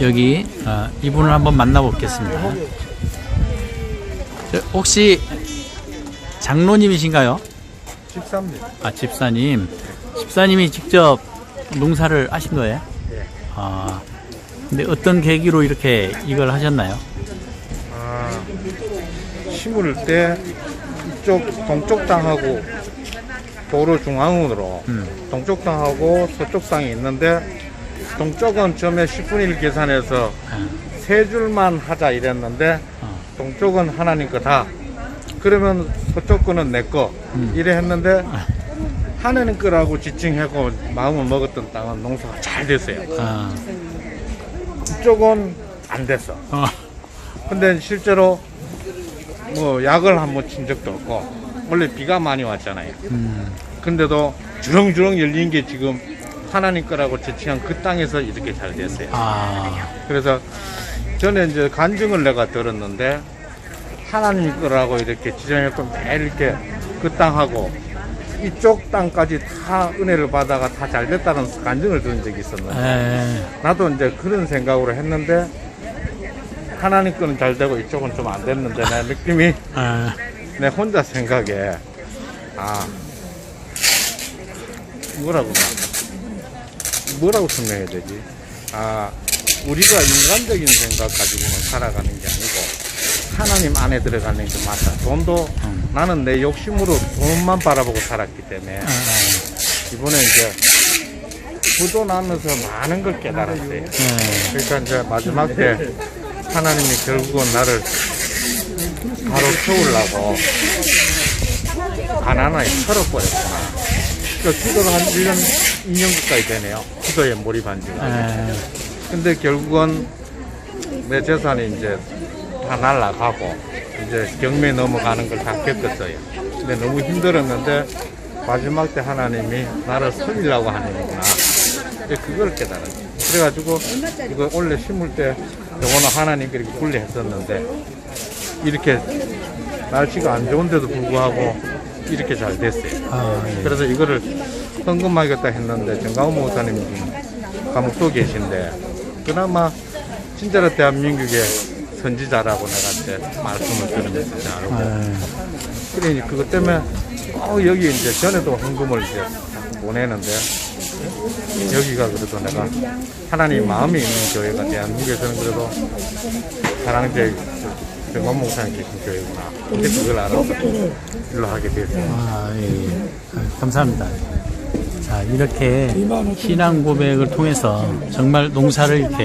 여기 아, 이분을 한번 만나보겠습니다. 저, 혹시 장로님이신가요? 집사입니다. 아 집사님. 집사님이 직접 농사를 하신 거예요? 예. 아 근데 어떤 계기로 이렇게 이걸 하셨나요? 아, 심을 때 이쪽 동쪽 땅하고 도로 중앙으로 음. 동쪽 땅하고 서쪽 땅이 있는데 동쪽은 처음에 10분의 1 계산해서 아, 세 줄만 하자 이랬는데 어. 동쪽은 하나님 거다. 그러면 서쪽 거는 내 거. 음. 이래 했는데 하나님 거라고 지칭하고 마음을 먹었던 땅은 농사가 잘 됐어요. 아, 이쪽은 안 됐어. 어, 근데 실제로 뭐 약을 한번 친 적도 없고 원래 비가 많이 왔잖아요. 음, 근데도 주렁주렁 열린 게 지금 하나님 거라고 지칭한 그 땅에서 이렇게 잘 됐어요. 아, 그래서 전에 이제 간증을 내가 들었는데 하나님 거라고 이렇게 지정했고 매일 이렇게 그 땅하고 이쪽 땅까지 다 은혜를 받아가 다 잘 됐다는 간증을 들은 적이 있었는데 에, 나도 이제 그런 생각으로 했는데 하나님 거는 잘 되고 이쪽은 좀 안 됐는데 내 느낌이 아, 내 혼자 생각에 아 뭐라고 말- 뭐라고 설명해야 되지 아 우리가 인간적인 생각 가지고만 살아가는 게 아니고 하나님 안에 들어가는 게 맞다 돈도 음. 나는 내 욕심으로 돈만 바라보고 살았기 때문에 아, 이번에 이제 부도나면서 많은 걸 깨달았어요 에, 그러니까 이제 마지막 때 하나님이 결국은 나를 바로 세우려고 가난하게 털어버렸구나. 그러니까 기도를 한 1년, 2년 가까이 되네요. 기도에 몰입한 지가. 에, 근데 결국은 내 재산이 이제 다 날라가고 이제 경매 넘어가는 걸 다 겪었어요. 근데 너무 힘들었는데 마지막 때 하나님이 나를 살리려고 하는구나. 이제 그걸 깨달았어요. 그래가지고 이거 원래 심을 때 요거는 하나님께 이렇게 분리했었는데 이렇게 날씨가 안 좋은데도 불구하고 이렇게 잘 됐어요. 아, 예. 그래서 이거를 헌금하겠다 했는데 정강호 목사님 지금 감옥 도 계신데 그나마 진짜로 대한민국의 선지자라고 내가 이제 말씀을 들으면서 이제 알고 에, 그러니 그것 때문에 어, 여기 이제 전에도 헌금을 이제 보내는데 여기가 그래도 내가 하나님 마음이 있는 교회가 대한민국에서는 그래도 사랑제 정관 목사님 계신 교회구나. 근데 그걸 알아서 일로 하게 됐어요. 아, 예, 예. 아, 감사합니다. 자, 이렇게 신앙 고백을 통해서 정말 농사를 이렇게